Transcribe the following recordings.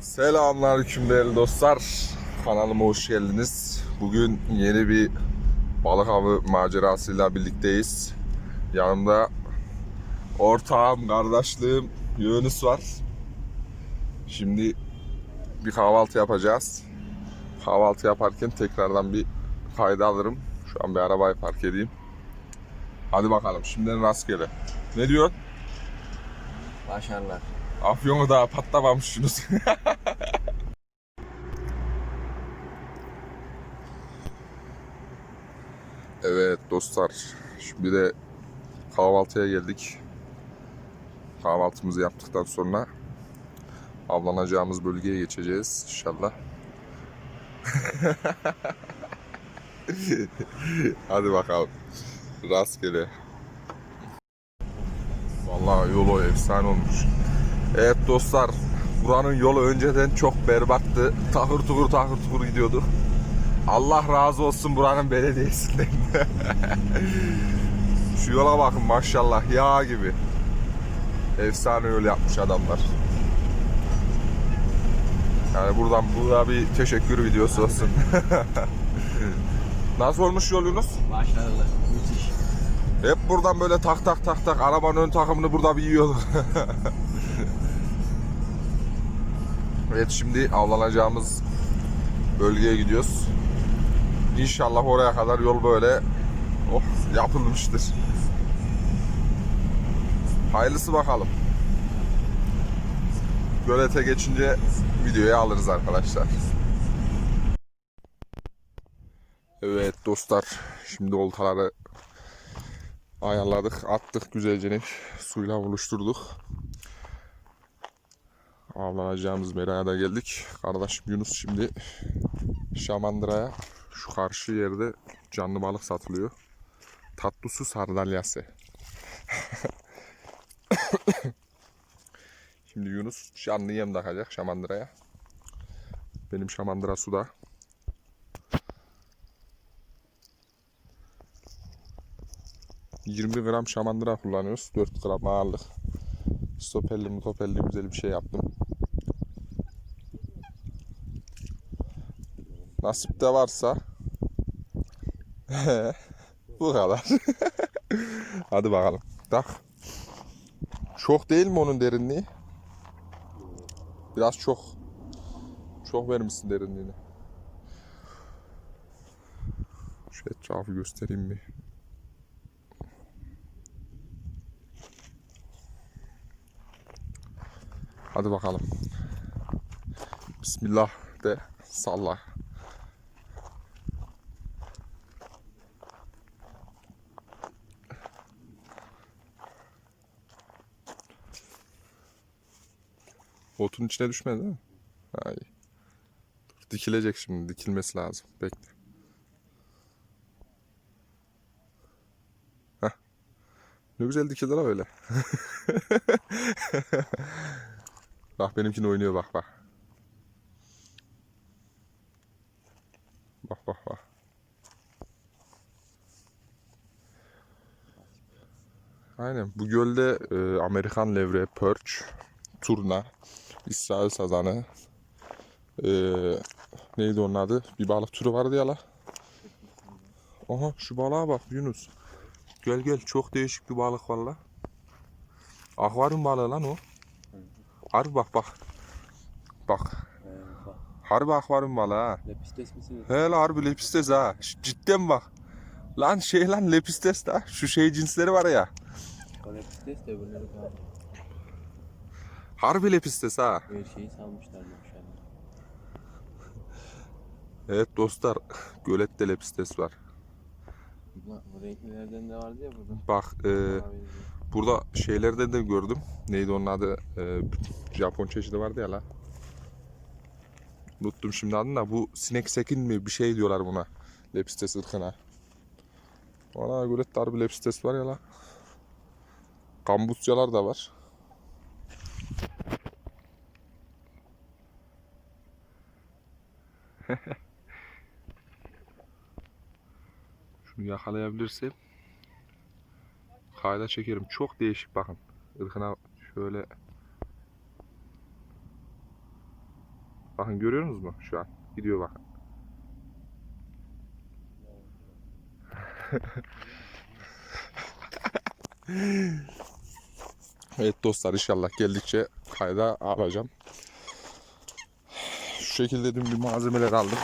Selamlar hüküm değerli dostlar. Kanalıma hoş geldiniz. Bugün yeni bir balık avı macerasıyla birlikteyiz. Yanımda ortağım, kardeşliğim Yunus var. Şimdi bir kahvaltı yapacağız. Kahvaltı yaparken tekrardan bir fayda alırım. Şu an bir arabayı park edeyim. Hadi bakalım şimdiden rastgele. Ne diyorsun? Başarılar. Afyon'u daha patlamamışsınız. evet dostlar. Şimdi de kahvaltıya geldik. Kahvaltımızı yaptıktan sonra avlanacağımız bölgeye geçeceğiz inşallah. Hadi bakalım. Rastgele. Vallahi yolu efsane olmuş. Evet dostlar, buranın yolu önceden çok berbattı. Takır tukur takır tukur gidiyorduk. Allah razı olsun buranın belediyesinden. Şu yola bakın maşallah yağ gibi. Efsane yol yapmış adamlar. Yani buradan burada bir teşekkür videosu olsun. Nasıl olmuş yolunuz? Başarılı. Müthiş. Hep buradan böyle tak tak tak tak arabanın ön takımını burada bir yiyorduk. evet şimdi avlanacağımız bölgeye gidiyoruz. İnşallah oraya kadar yol böyle oh, yapılmıştır. Hayırlısı bakalım. Gölete geçince videoyu alırız arkadaşlar. Evet dostlar şimdi oltaları ayarladık, attık güzelce suyla buluşturduk. Avlanacağımız meraya da geldik. Kardeşim Yunus şimdi Şamandıra'ya şu karşı yerde canlı balık satılıyor. Tatlı su sardalyası. şimdi Yunus canlı yem takacak Şamandıra'ya. Benim Şamandıra suda. ...20 gram şamandıra kullanıyoruz. 4 gram ağırlık. Stoperli mutopelli güzel bir şey yaptım. Nasip de varsa... Bu kadar. Hadi bakalım. Tak. Çok değil mi onun derinliği? Biraz çok. Çok vermişsin derinliğini. Şu etrafı göstereyim bir. Hadi bakalım. Bismillah de salla. Otun içine düşmedi değil mi? Ay. Dikilecek şimdi. Dikilmesi lazım. Bekle. Heh. Ne güzel dikildi la öyle. Bak benimkini oynuyor bak bak. Bak bak bak. Aynen. Bu gölde e, Amerikan levre, perch, turna, İsrail sazanı, e, neydi onun adı? Bir balık türü vardı ya la. Aha şu balığa bak Yunus. Gel gel çok değişik bir balık var la. Akvaryum balığı lan o. Harbi bak bak. Bak. Ee. Harbi akvaryum balığı ha. Lepistes misin? He la harbi lepistes ha. Cidden bak. Lan şey lan lepistes da. Şu şey cinsleri var ya. Lepistes de kaldı. Harbi lepistes ha. Böyle şeyi salmışlar maşallah. Evet dostlar. Gölette lepistes var. Bu, bu renklilerden de vardı ya burada. Bak e, burada şeylerde de gördüm. Neydi onun adı? E, Japon çeşidi vardı ya la. Unuttum şimdi adını da. Bu sinek sekin mi bir şey diyorlar buna. Lepistes ırkına. Ana gölette harbi lepistes var ya la. Kambusyalar da var. Şunu yakalayabilirsem kayda çekerim. Çok değişik bakın. Irkına şöyle Bakın görüyor musunuz mu şu an? Gidiyor bakın. evet dostlar inşallah geldikçe kayda alacağım. Şu şekilde dün bir malzemeler aldım.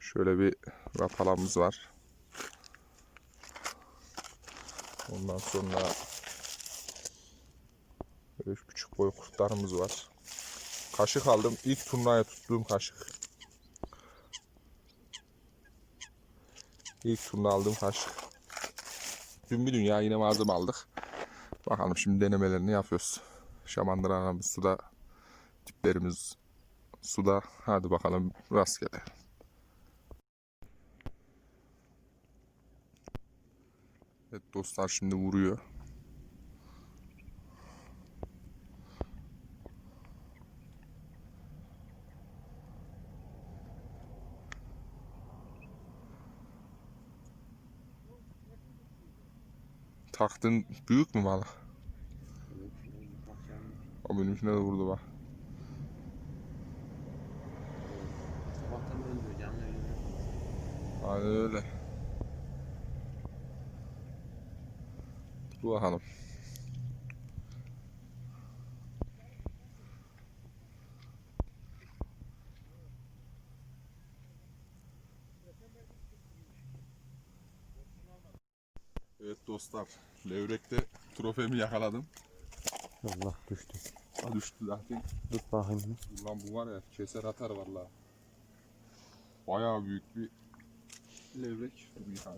Şöyle bir rapalamız var. Ondan sonra böyle küçük boy kurtlarımız var. Kaşık aldım. İlk turnaya tuttuğum kaşık. İlk turna aldığım kaşık. Dün bir dünya yine malzeme aldık. Bakalım şimdi denemelerini yapıyoruz. Şamandıranımız suda. Diplerimiz suda. Hadi bakalım rastgele. Evet dostlar şimdi vuruyor. Taktın büyük mü balık? O benimkine de vurdu bak. Aynen öyle. Dur bakalım. Evet dostlar, Levrek'te trofemi yakaladım. Allah düştü. Ha düştü zaten. Tut bakayım. Ulan bu var ya keser atar vallahi. Bayağı büyük bir levrek. Bir tane.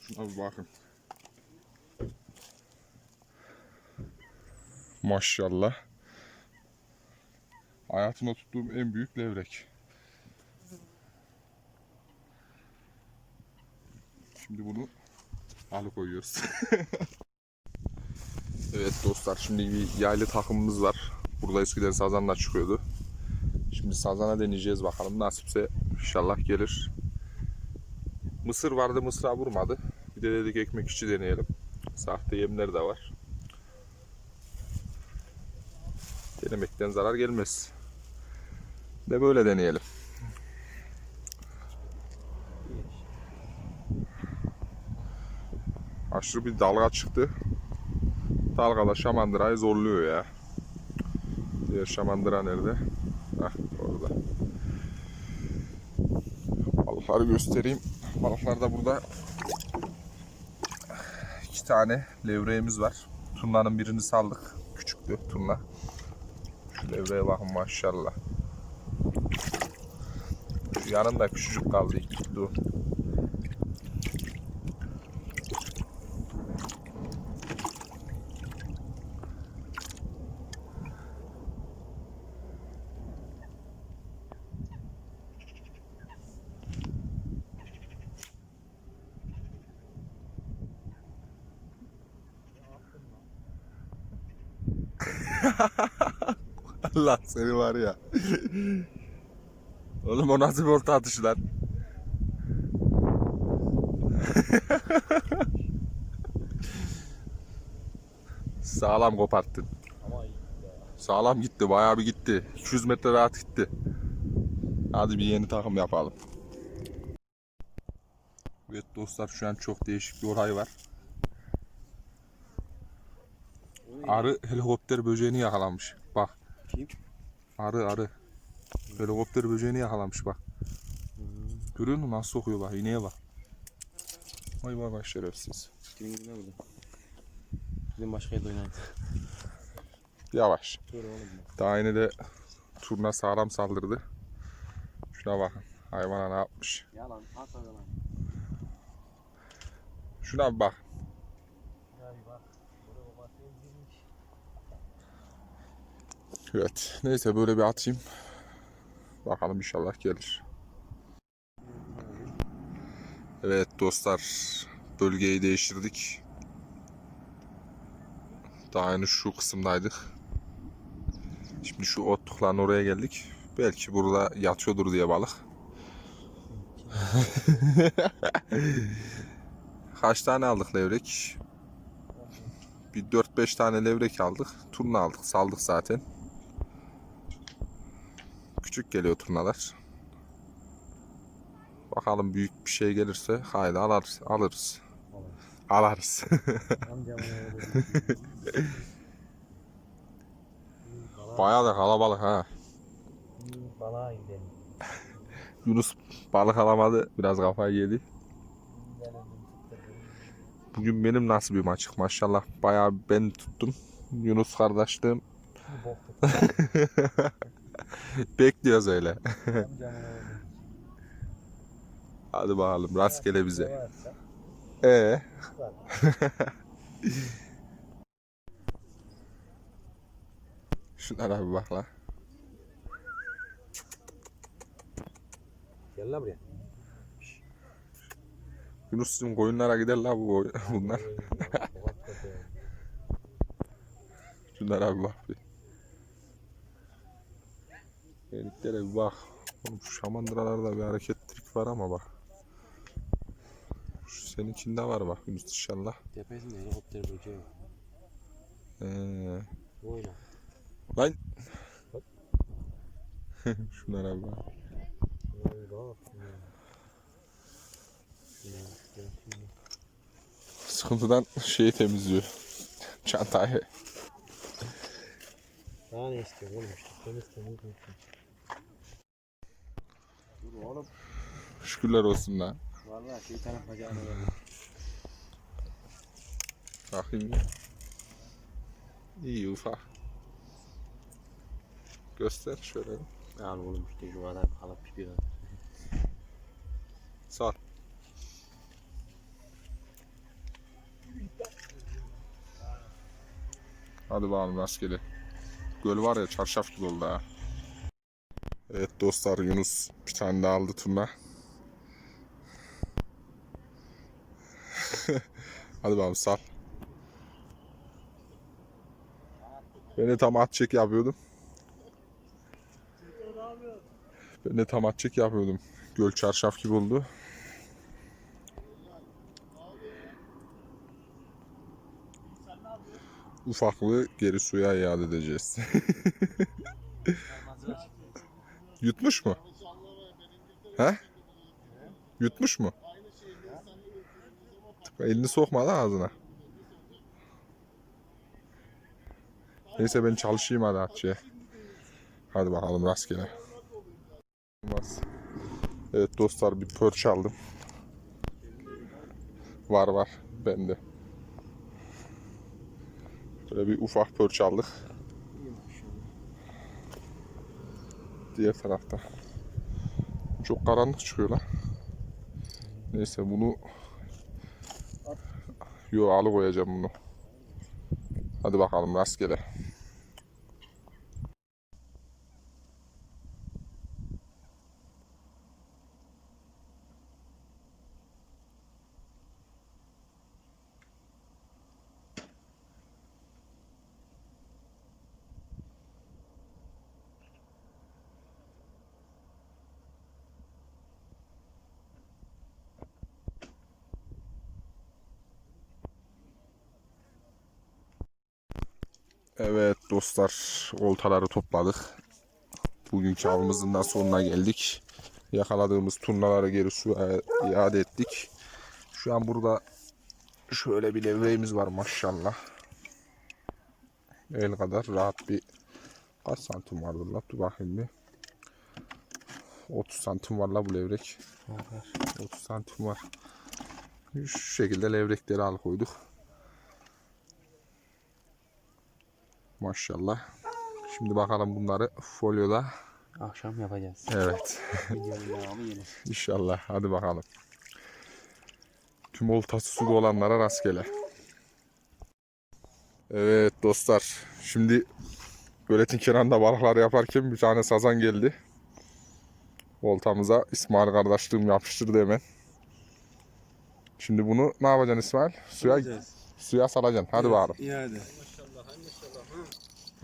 Şuna bir bakın. Maşallah. Hayatımda tuttuğum en büyük levrek. Şimdi bunu alıkoyuyoruz. Evet dostlar şimdi bir yaylı takımımız var. Burada eskiden sazanla çıkıyordu. Şimdi sazana deneyeceğiz bakalım. Nasipse inşallah gelir. Mısır vardı mısıra vurmadı. Bir de dedik ekmek içi deneyelim. Sahte yemler de var. Denemekten zarar gelmez. De böyle deneyelim. Aşırı bir dalga çıktı. Dalgada şamandırayı zorluyor ya. Diğer şamandıra nerede? Heh orada. Balıkları göstereyim. Balıklar da burada. İki tane levreğimiz var. Turnanın birini saldık. Küçüktü turna. Şu levreye bakın maşallah. Yanında küçücük kaldı. ilk Allah seni var ya. Oğlum o nasıl bir orta atış lan? Sağlam koparttın. Sağlam gitti, bayağı bir gitti. 200 metre rahat gitti. Hadi bir yeni takım yapalım. Evet dostlar şu an çok değişik bir olay var. Arı helikopter böceğini yakalamış. Bak. Kim? Arı arı. Helikopter böceğini yakalamış bak. Görüyor musun nasıl sokuyor bak iğneye bak. Vay vay vay şerefsiz. Kimin gidin burada? Bizim başka yerde oynayın. Yavaş. Dur oğlum. Daha yine de turna sağlam saldırdı. Şuna bakın. Hayvana ne yapmış. Yalan. At. Şuna bak. Ya bak. Buraya bak. girmiş. Evet. Neyse böyle bir atayım. Bakalım inşallah gelir. Evet dostlar. Bölgeyi değiştirdik. Daha yeni şu kısımdaydık. Şimdi şu otlukların oraya geldik. Belki burada yatıyordur diye balık. Kaç tane aldık levrek? Bir dört 4-5 tane levrek aldık. Turna aldık. Saldık zaten. Küçük geliyor turnalar. Bakalım büyük bir şey gelirse haydi alırız. Alırız. Alırız. Bayağı da kalabalık ha. balığa gidelim. Yunus balık alamadı. Biraz kafayı yedi. Bugün benim nasibim açık maşallah. Bayağı ben tuttum. Yunus kardeşliğim Bir. bekliyoruz öyle. Hadi bakalım rastgele bize. Ee, şunlara bir bak la. Gel la buraya. Yunus sizin koyunlara gider la bu bunlar. Şunlara bir bak bir. Yeniklere bir bak. Oğlum şu şamandıralarda bir hareketlilik var ama bak. Şu seninkinde var bak Yunus inşallah. Tepesinde helikopter böceği var. Ee, Oyna. lan. Şunlara bak. Sıkıntıdan şeyi temizliyor. Çantayı. Daha ne istiyorsun oğlum işte temiz temiz olsun. Oğlum. Şükürler olsun lan. Vallahi şeytanın bacağına geldi. Bakayım. İyi ufak. Göster şöyle. Al oğlum işte şu kadar kalıp bir kadar. Sağ ol. Hadi bakalım rastgele. Göl var ya çarşaf gibi oldu ha. Evet dostlar Yunus bir tane daha aldı turna. Hadi bakalım sal. Ben de tam at çek yapıyordum. Ben de tam at çek yapıyordum. Göl çarşaf gibi oldu. Ufaklığı geri suya iade edeceğiz. Yutmuş mu? He? Yutmuş mu? Elini sokma lan ağzına. Neyse ben çalışayım hadi atçıya. Hadi bakalım rastgele. Evet dostlar bir pörç aldım. Var var bende. Böyle bir ufak pörç aldık. Diğer tarafta. Çok karanlık çıkıyor lan. Neyse bunu Yo alı koyacağım bunu. Hadi bakalım rastgele. Evet dostlar oltaları topladık. Bugünkü avımızın da sonuna geldik. Yakaladığımız turnaları geri suya iade ettik. Şu an burada şöyle bir levreğimiz var maşallah. El kadar rahat bir kaç santim vardır la dur bakayım bir. 30 santim var la bu levrek. 30 santim var. Şu şekilde levrekleri al koyduk. Maşallah. Şimdi bakalım bunları folyoda. Akşam yapacağız. Evet. Videonun devamı gelir. İnşallah. Hadi bakalım. Tüm oltası suda olanlara rastgele. Evet dostlar. Şimdi göletin kenarında balıklar yaparken bir tane sazan geldi. Oltamıza İsmail kardeşliğim yapıştırdı hemen. Şimdi bunu ne yapacaksın İsmail? Suya suya salacaksın. Hadi bakalım. İyi hadi.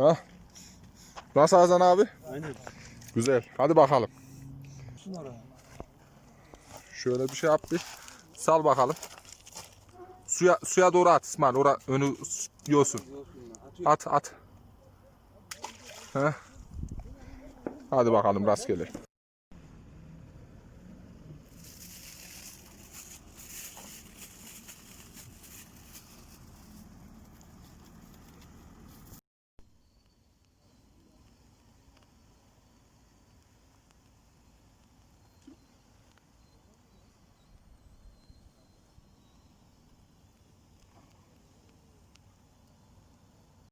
Ha? Nasıl Hasan abi? Aynen. Güzel. Hadi bakalım. Şöyle bir şey yap bir. Sal bakalım. Su suya suya doğru at İsmail. Ora önü yosun. At at. Heh. Hadi bakalım rastgele.